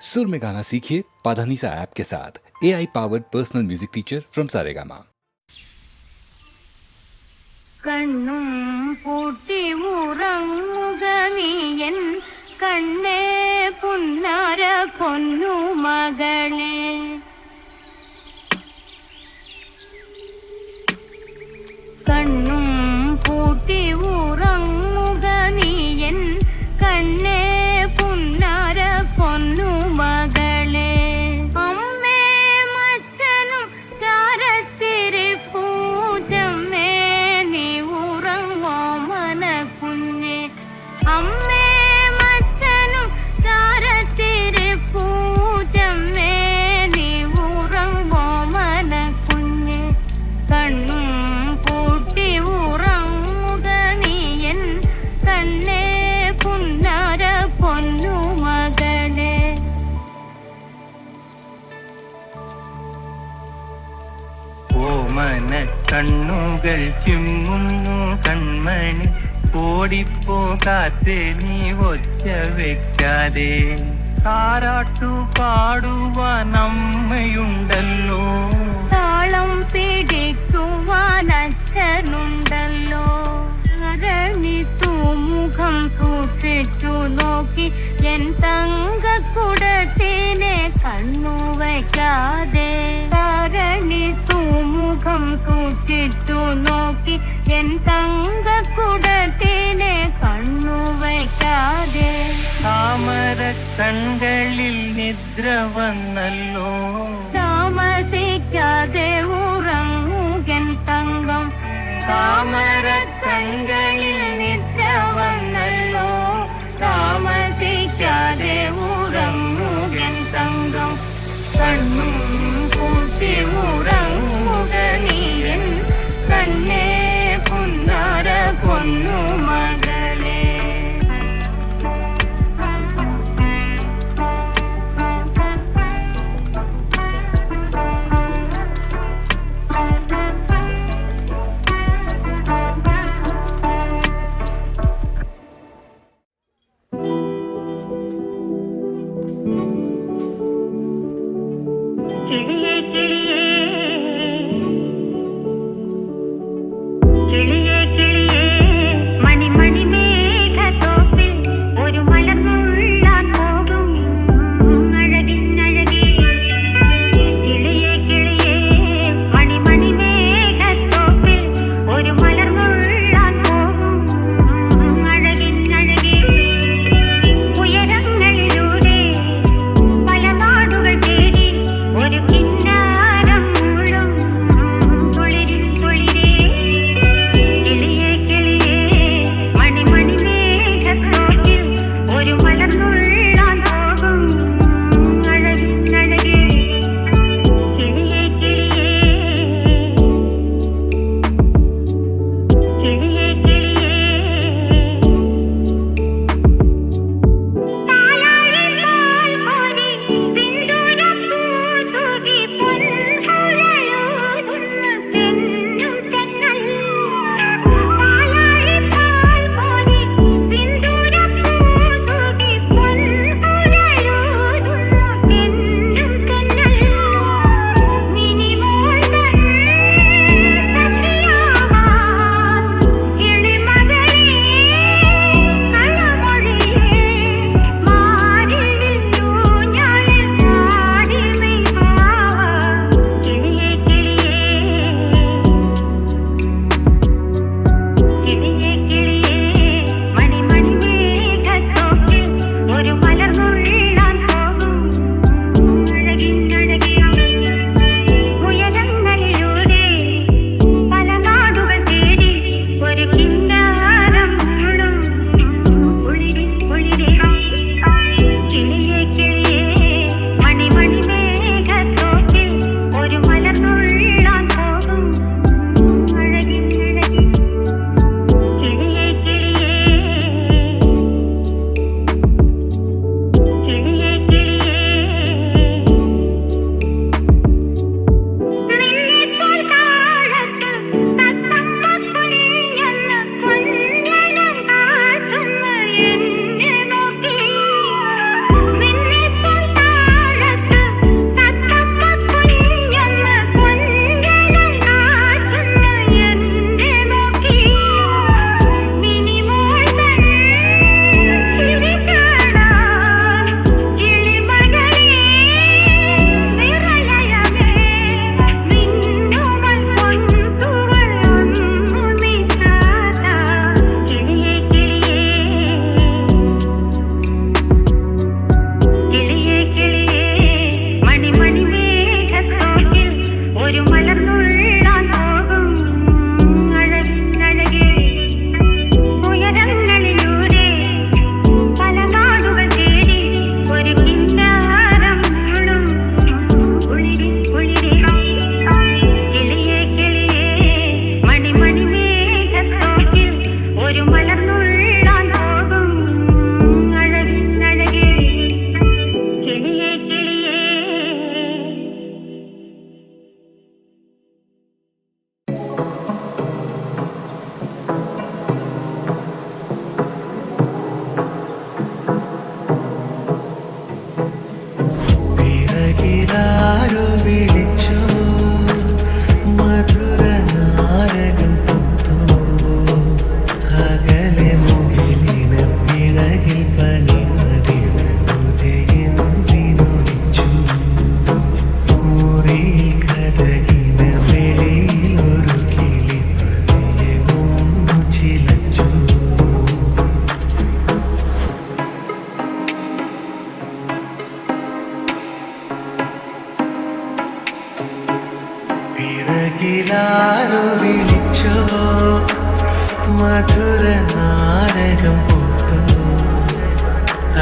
सुर में गाना सीखिए पाधानीसा ऐप के साथ A I powered personal music teacher from Saregama കണ്ണും പൂട്ടി ഉറങ്ങുകനിയൻ കണ്ണേ പുന്നാര പൊന്നു മകളെ കണ്ണുകൾ ചിമ്മുന്നു കൺമണി ഓടിപ്പോകാത്തെ നീ ഒച്ച വെക്കാതെ. താരാട്ടു പാടുവാൻ അമ്മയുണ്ടല്ലോ. താളം പിടിക്കുവാൻ അച്ഛനുണ്ടല്ലോ. ധരണി തൂമുഖം സൂക്ഷിച്ചു നോക്കി. എൻ തങ്കക്കുടത്തിനെ കണ്ണു വയ്ക്കാതെ സൂക്ഷിച്ചു നോക്കി. എൻ തങ്കക്കുടത്തിനെ കണ്ണു വയ്ക്കാതെ. താമര കൺകളിൽ നിദ്ര വന്നല്ലോ. താമസിക്കാതെ ഉറങ്ങുകൻ തങ്കം. താമര കൺകളിൽ অন্য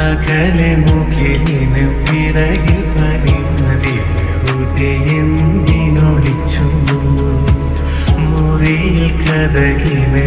അകലെ മുകിലിന് പിറകിൽ പനിമതി എന്തിനൊളിച്ചു മുറിയിൽ കഥകിന്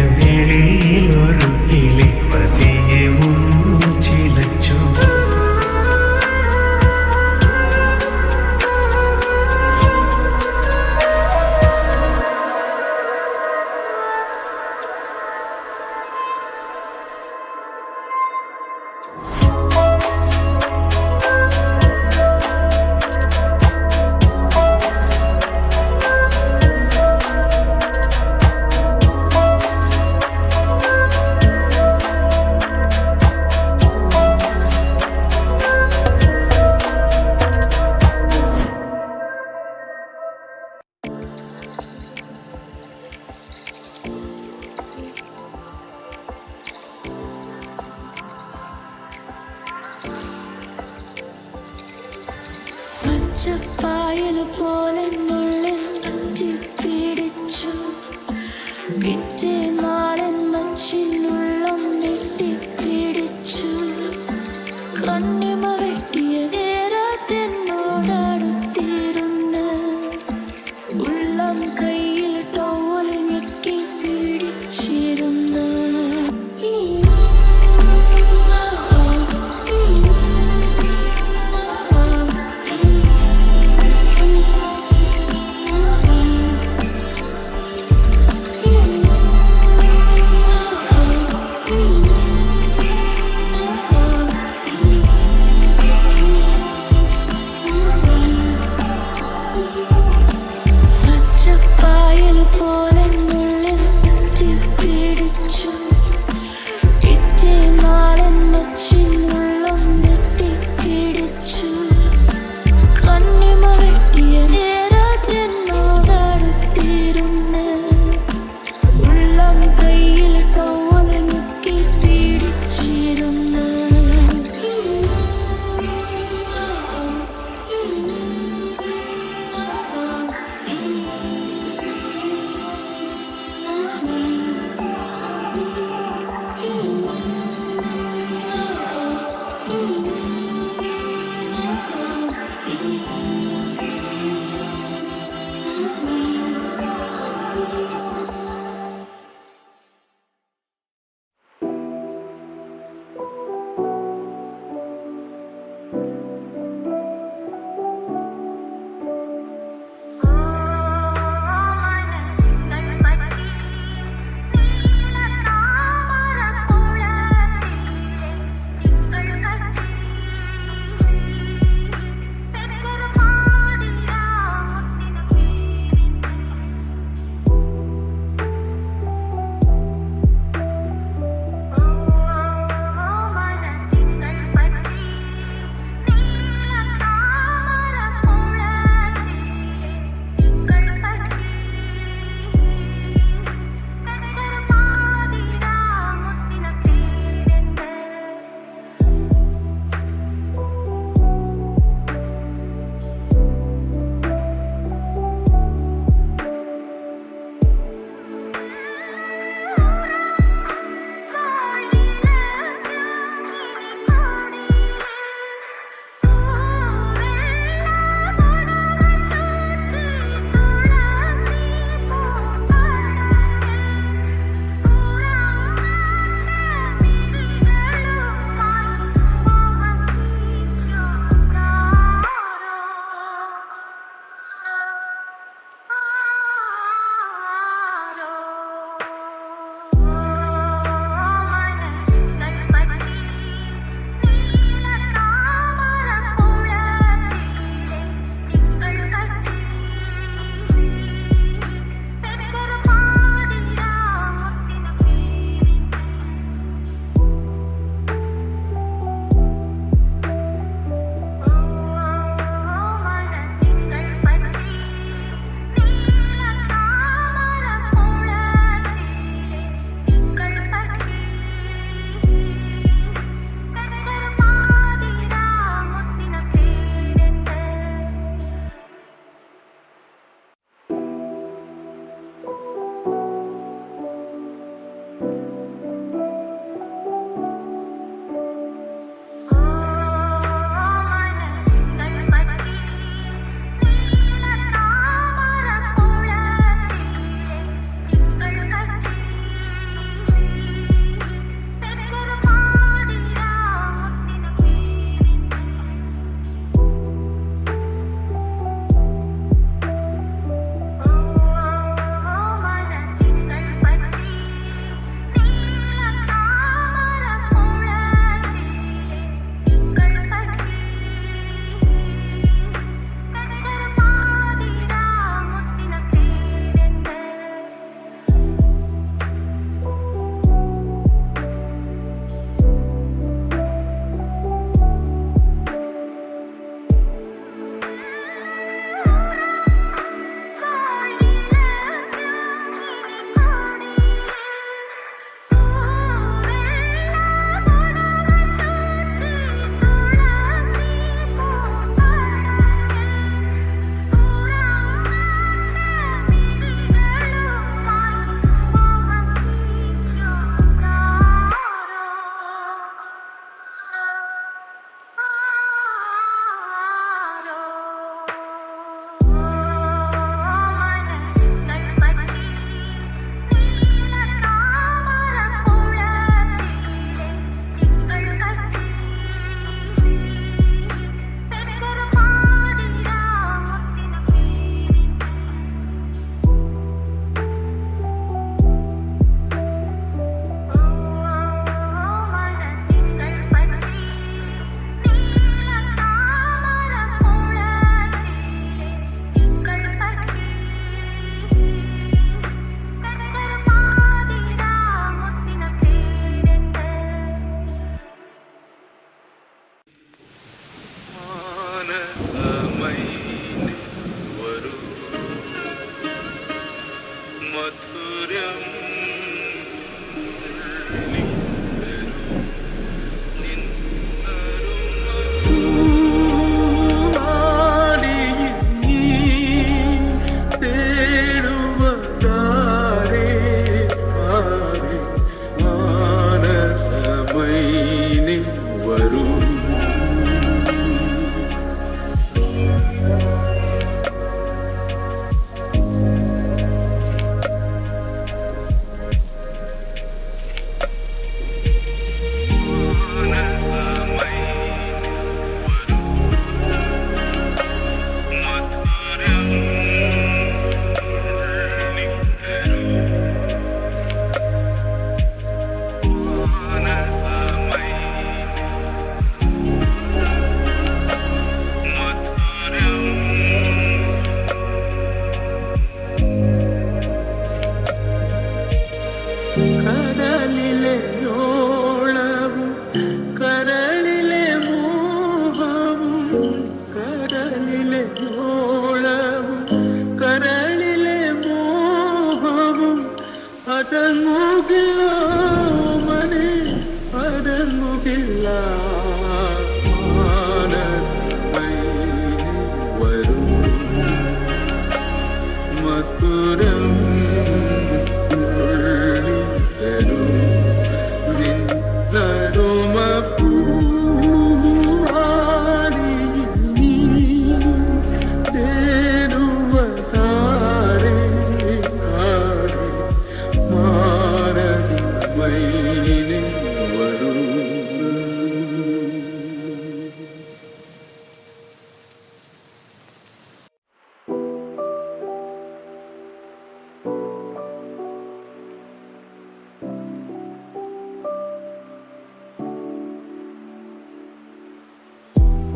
girl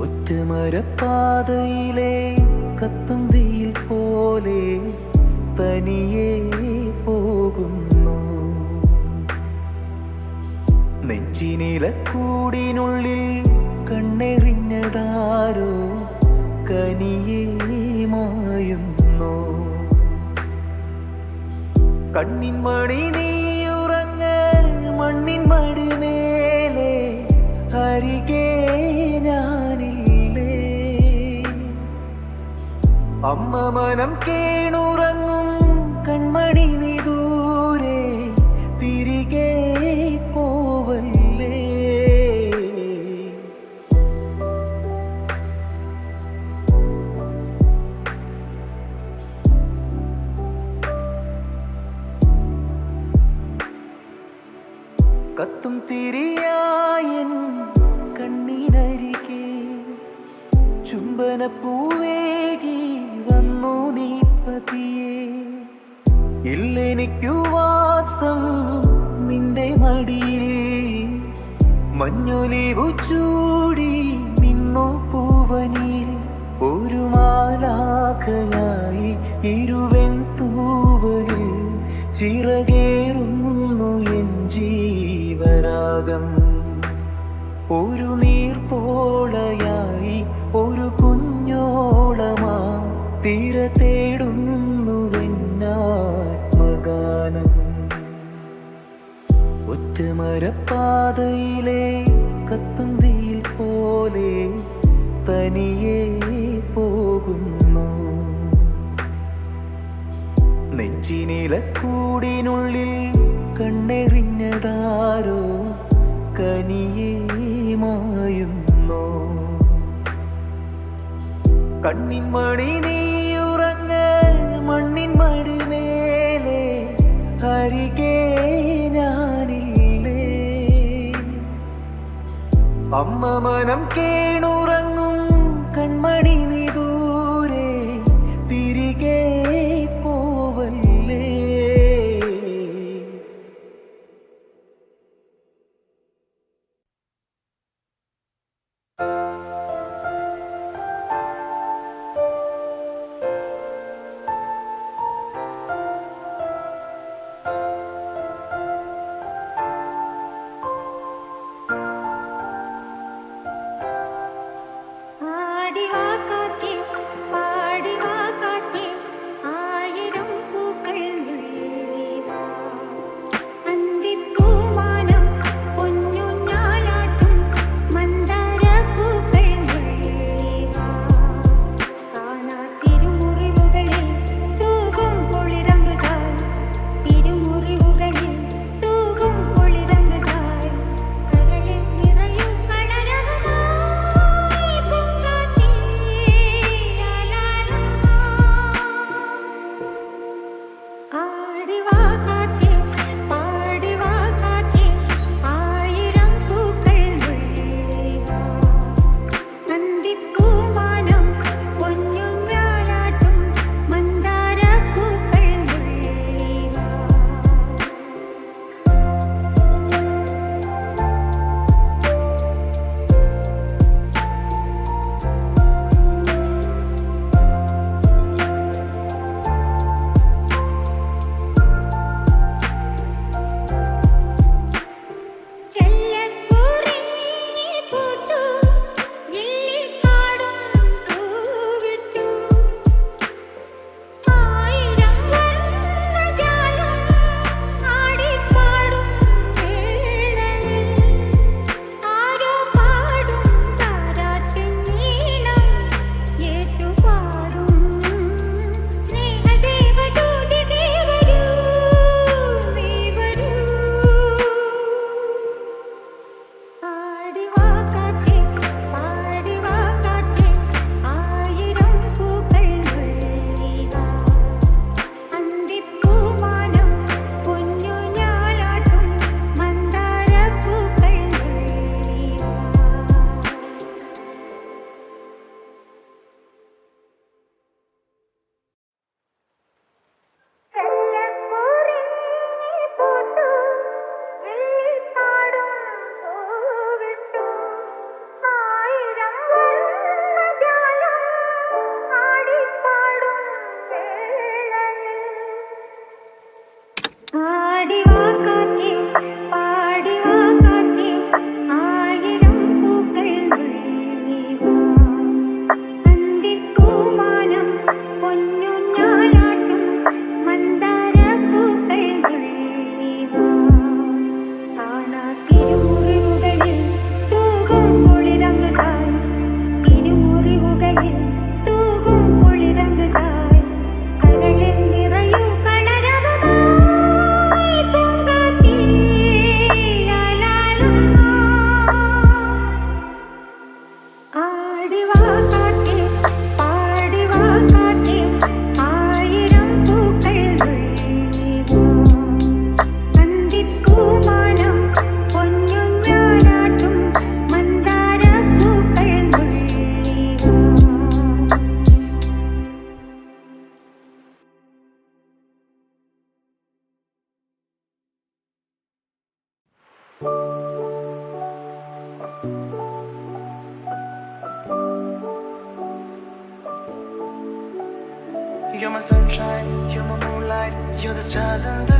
ഒറ്റമരപ്പാതയിലെ കത്തും വെയിൽ പോലെ തനിയെ പോകുന്നു. നെഞ്ചിനിലക്കൂടിനുള്ളിൽ കണ്ണെറിഞ്ഞതാരോ കനിയെ മായുന്നു. കണ്ണിൻ മണി നീയുറങ്ങ മണ്ണിൻ മടിമേലെ അരികെ അമ്മ മനം കേണുറങ്ങും കൺമണി നീ ദൂരെ തിരികെ പോവല്ലേ? കത്തും തിരിയായൻ കണ്ണിനരികെ ചുംബന ഇല്ലെനിക്കു വാസം നിന്റെ മടിയിൽ. മഞ്ഞൊലിവു ചൂടി നിന്നു പൂവനിൽ. ഒരു മാലാഖയായി ഇരുവൻ തൂവലിൽ ചിറകേറുന്നു എൻ ജീവരാഗം. ഒരു നീർപ്പോളയായി ഒരു കുഞ്ഞോളമാ തീര തേടുന്നു ഒറ്റമരപ്പാതയിലെ കത്തും വെയിൽ പോലെ തനിയെ പോകുന്നു. നെഞ്ചിനിലക്കൂടിനുള്ളിൽ കണ്ണെറിഞ്ഞതാരോ കനിയെ മായുന്നു. കണ്ണിൻ മണി നീയുറങ്ങ മണ്ണിൻ മടിമേലെ അരികെ അമ്മ മനം കേണുറങ്ങും You're my sunshine, you're my moonlight, you're the stars in the.